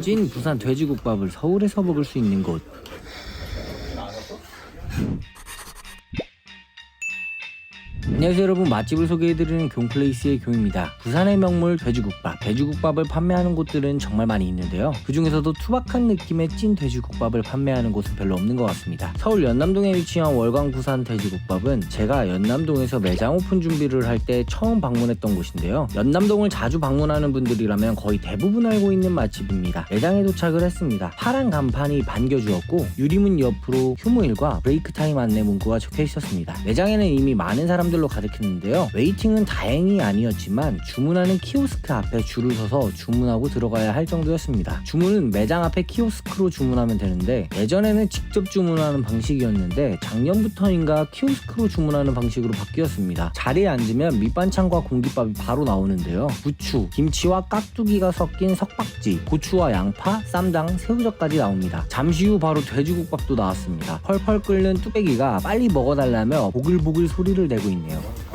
찐 부산 돼지국밥을 서울에서 먹을 수 있는 곳. 안녕하세요 여러분. 맛집을 소개해드리는 경플레이스의 경입니다. 부산의 명물 돼지국밥. 돼지국밥을 판매하는 곳들은 정말 많이 있는데요. 그 중에서도 투박한 느낌의 찐 돼지국밥을 판매하는 곳은 별로 없는 것 같습니다. 서울 연남동에 위치한 월광 부산 돼지국밥은 제가 연남동에서 매장 오픈 준비를 할 때 처음 방문했던 곳인데요. 연남동을 자주 방문하는 분들이라면 거의 대부분 알고 있는 맛집입니다. 매장에 도착을 했습니다. 파란 간판이 반겨주었고 유리문 옆으로 휴무일과 브레이크 타임 안내 문구가 적혀 있었습니다. 매장에는 이미 많은 사람들로 가득했는데요. 웨이팅은 다행히 아니었지만 주문하는 키오스크 앞에 줄을 서서 주문하고 들어가야 할 정도였습니다. 주문은 매장 앞에 키오스크로 주문하면 되는데 예전에는 직접 주문하는 방식이었는데 작년부터인가 키오스크로 주문하는 방식으로 바뀌었습니다. 자리에 앉으면 밑반찬과 공깃밥이 바로 나오는데요. 부추, 김치와 깍두기가 섞인 석박지, 고추와 양파, 쌈장, 새우젓까지 나옵니다. 잠시 후 바로 돼지국밥도 나왔습니다. 펄펄 끓는 뚝배기가 빨리 먹어달라며 보글보글 소리를 내고 있네요. one.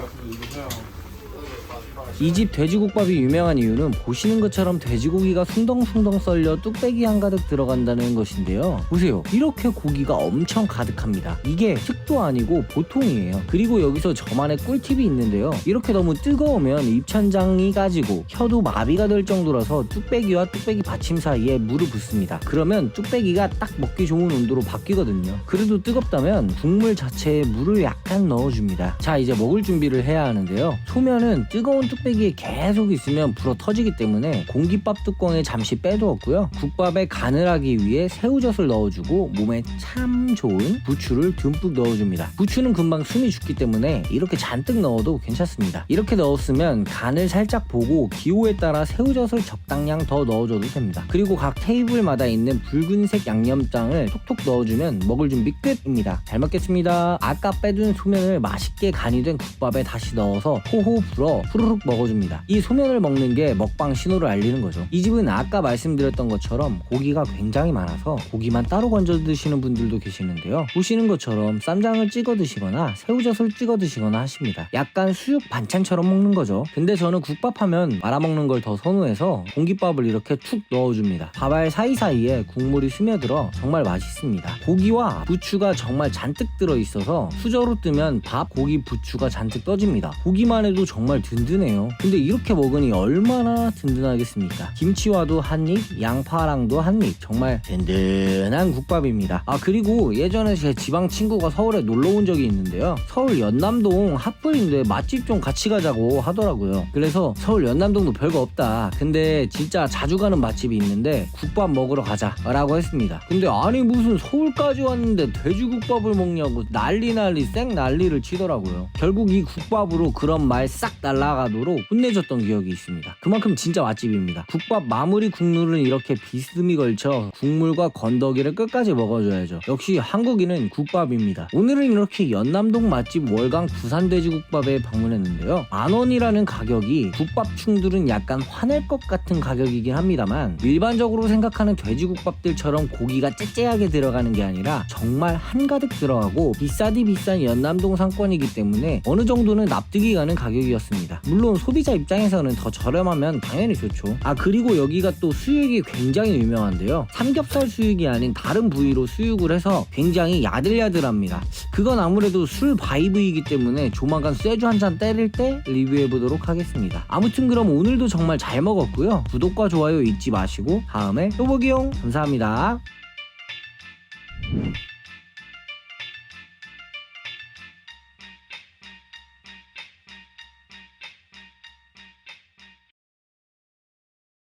이 집 돼지국밥이 유명한 이유는 보시는 것처럼 돼지고기가 숭덩숭덩 썰려 뚝배기 한 가득 들어간다는 것인데요. 보세요. 이렇게 고기가 엄청 가득합니다. 이게 특도 아니고 보통이에요. 그리고 여기서 저만의 꿀팁이 있는데요. 이렇게 너무 뜨거우면 입천장이 까지고 혀도 마비가 될 정도라서 뚝배기와 뚝배기 받침 사이에 물을 붓습니다. 그러면 뚝배기가 딱 먹기 좋은 온도로 바뀌거든요. 그래도 뜨겁다면 국물 자체에 물을 약간 넣어줍니다. 자, 이제 먹을 준비를 해야 하는데요. 소면은 뜨 거운 뚝배기에 계속 있으면 불어 터지기 때문에 공깃밥 뚜껑에 잠시 빼두었고요. 국밥에 간을 하기 위해 새우젓을 넣어주고 몸에 참 좋은 부추를 듬뿍 넣어줍니다. 부추는 금방 숨이 죽기 때문에 이렇게 잔뜩 넣어도 괜찮습니다. 이렇게 넣었으면 간을 살짝 보고 기호에 따라 새우젓을 적당량 더 넣어줘도 됩니다. 그리고 각 테이블마다 있는 붉은색 양념장을 톡톡 넣어주면 먹을 준비 끝입니다. 잘 먹겠습니다. 아까 빼둔 소면을 맛있게 간이 된 국밥에 다시 넣어서 호호 불어 후루룩 먹어줍니다. 이 소면을 먹는 게 먹방 신호를 알리는 거죠. 이 집은 아까 말씀드렸던 것처럼 고기가 굉장히 많아서 고기만 따로 건져 드시는 분들도 계시는데요. 보시는 것처럼 쌈장을 찍어 드시거나 새우젓을 찍어 드시거나 하십니다. 약간 수육 반찬처럼 먹는 거죠. 근데 저는 국밥하면 말아먹는 걸 더 선호해서 공깃밥을 이렇게 툭 넣어줍니다. 밥알 사이사이에 국물이 스며들어 정말 맛있습니다. 고기와 부추가 정말 잔뜩 들어있어서 수저로 뜨면 밥, 고기, 부추가 잔뜩 떠집니다. 보기만 해도 정말 든든해요. 근데 이렇게 먹으니 얼마나 든든하겠습니까? 김치와도 한 입, 양파랑도 한 입. 정말 든든한 국밥입니다. 아 그리고 예전에 제 지방 친구가 서울에 놀러 온 적이 있는데요. 서울 연남동 핫플인데 맛집 좀 같이 가자고 하더라고요. 그래서 서울 연남동도 별거 없다. 근데 진짜 자주 가는 맛집이 있는데 국밥 먹으러 가자 라고 했습니다. 근데 아니 무슨 서울까지 왔는데 돼지국밥을 먹냐고 난리 난리 쌩 난리를 치더라고요. 결국 이 국밥으로 그런 말 싹 날라 가도록 혼내줬던 기억이 있습니다. 그만큼 진짜 맛집입니다. 국밥 마무리 국물은 이렇게 비스듬히 걸쳐 국물과 건더기를 끝까지 먹어줘야죠. 역시 한국인은 국밥입니다. 오늘은 이렇게 연남동 맛집 월강 부산 돼지국밥에 방문했는데요. 만 원이라는 가격이 국밥충들은 약간 화낼 것 같은 가격이긴 합니다만 일반적으로 생각하는 돼지국밥들처럼 고기가 째째하게 들어가는 게 아니라 정말 한가득 들어가고 비싸디 비싼 연남동 상권이기 때문에 어느 정도는 납득이 가는 가격이었 습니다. 물론 소비자 입장에서는 더 저렴하면 당연히 좋죠. 아 그리고 여기가 또 수육이 굉장히 유명한데요. 삼겹살 수육이 아닌 다른 부위로 수육을 해서 굉장히 야들야들합니다. 그건 아무래도 술 바이브이기 때문에 조만간 쇠주 한 잔 때릴 때 리뷰해 보도록 하겠습니다. 아무튼 그럼 오늘도 정말 잘 먹었고요. 구독과 좋아요 잊지 마시고 다음에 또 보기용 감사합니다.